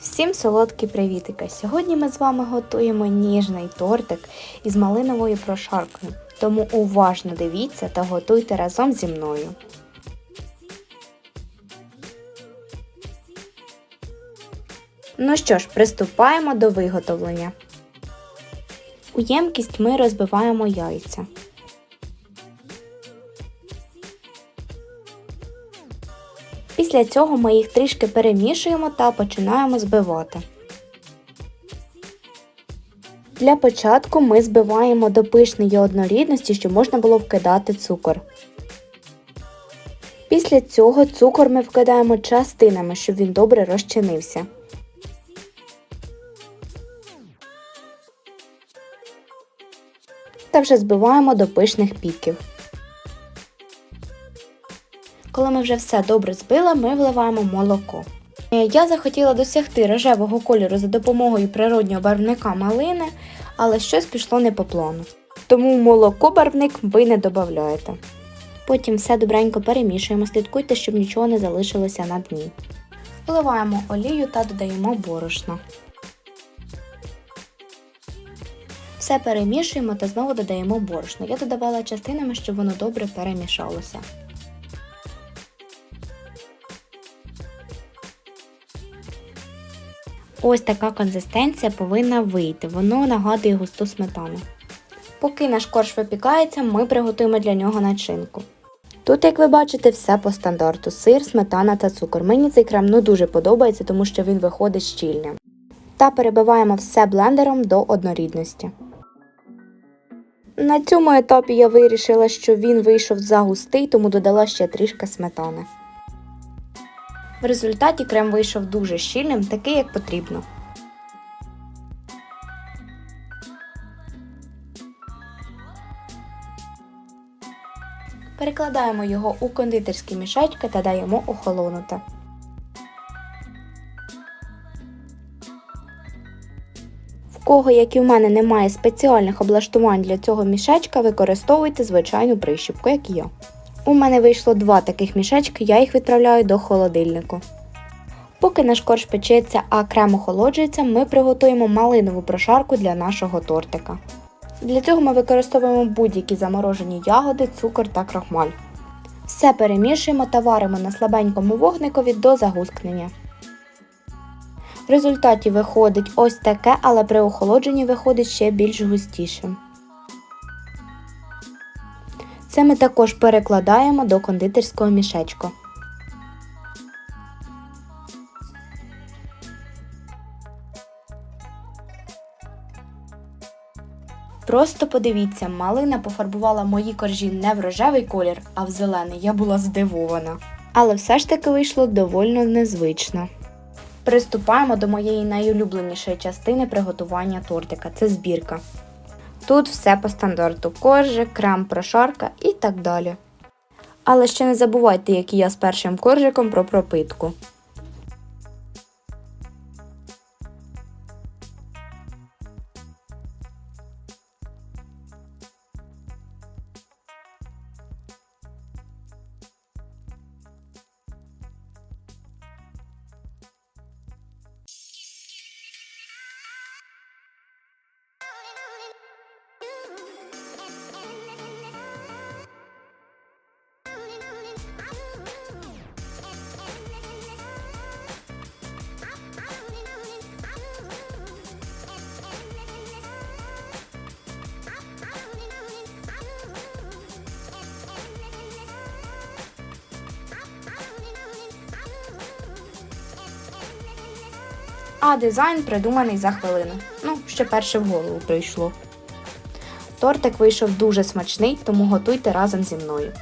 Всім солодкі привітики! Сьогодні ми з вами готуємо ніжний тортик із малиновою прошаркою. Тому уважно дивіться та готуйте разом зі мною. Ну що ж, приступаємо до виготовлення. У ємкість ми розбиваємо яйця. Після цього ми їх трішки перемішуємо та починаємо збивати. Для початку ми збиваємо до пишної однорідності, щоб можна було вкидати цукор. Після цього цукор ми вкидаємо частинами, щоб він добре розчинився. Та вже збиваємо до пишних піків. Коли ми вже все добре збили, ми вливаємо молоко. Е, Я захотіла досягти рожевого кольору за допомогою природнього барвника малини, але щось пішло не по плану. Тому молоко барвник ви не додаєте. Потім все добренько перемішуємо, слідкуйте, щоб нічого не залишилося на дні. Вливаємо олію та додаємо борошно. Все перемішуємо та знову додаємо борошно. Я додавала частинами, щоб воно добре перемішалося. Ось така консистенція повинна вийти. Воно нагадує густу сметану. Поки наш корж випікається, ми приготуємо для нього начинку. Тут, як ви бачите, все по стандарту: сир, сметана та цукор. Мені цей крем ну дуже подобається, тому що він виходить щільним. Та перебиваємо все блендером до однорідності. На цьому етапі я вирішила, що він вийшов загустий, тому додала ще трішки сметани. В результаті крем вийшов дуже щільним, такий як потрібно. Перекладаємо його у кондитерські мішечки та даємо охолонути. В кого, як і в мене, немає спеціальних облаштувань для цього мішечка, використовуйте звичайну прищіпку, як я. У мене вийшло два таких мішечки, я їх відправляю до холодильнику. Поки наш корж печеться, а крем охолоджується, ми приготуємо малинову прошарку для нашого тортика. Для цього ми використовуємо будь-які заморожені ягоди, цукор та крохмаль. Все перемішуємо та варимо на слабенькому вогникові до загускнення. В результаті виходить ось таке, але при охолодженні виходить ще більш густішим. Це ми також перекладаємо до кондитерського мішечка. Просто подивіться, малина пофарбувала мої коржі не в рожевий колір, а в зелений. Я була здивована. Але все ж таки вийшло довольно незвично. Приступаємо до моєї найулюбленішої частини приготування тортика це збірка. Тут все по стандарту: коржик, крем, прошарка і так далі. Але ще не забувайте, як і я з першим коржиком про пропитку. А дизайн придуманий за хвилину. Ну, ще перше в голову прийшло. Тортик вийшов дуже смачний, тому готуйте разом зі мною.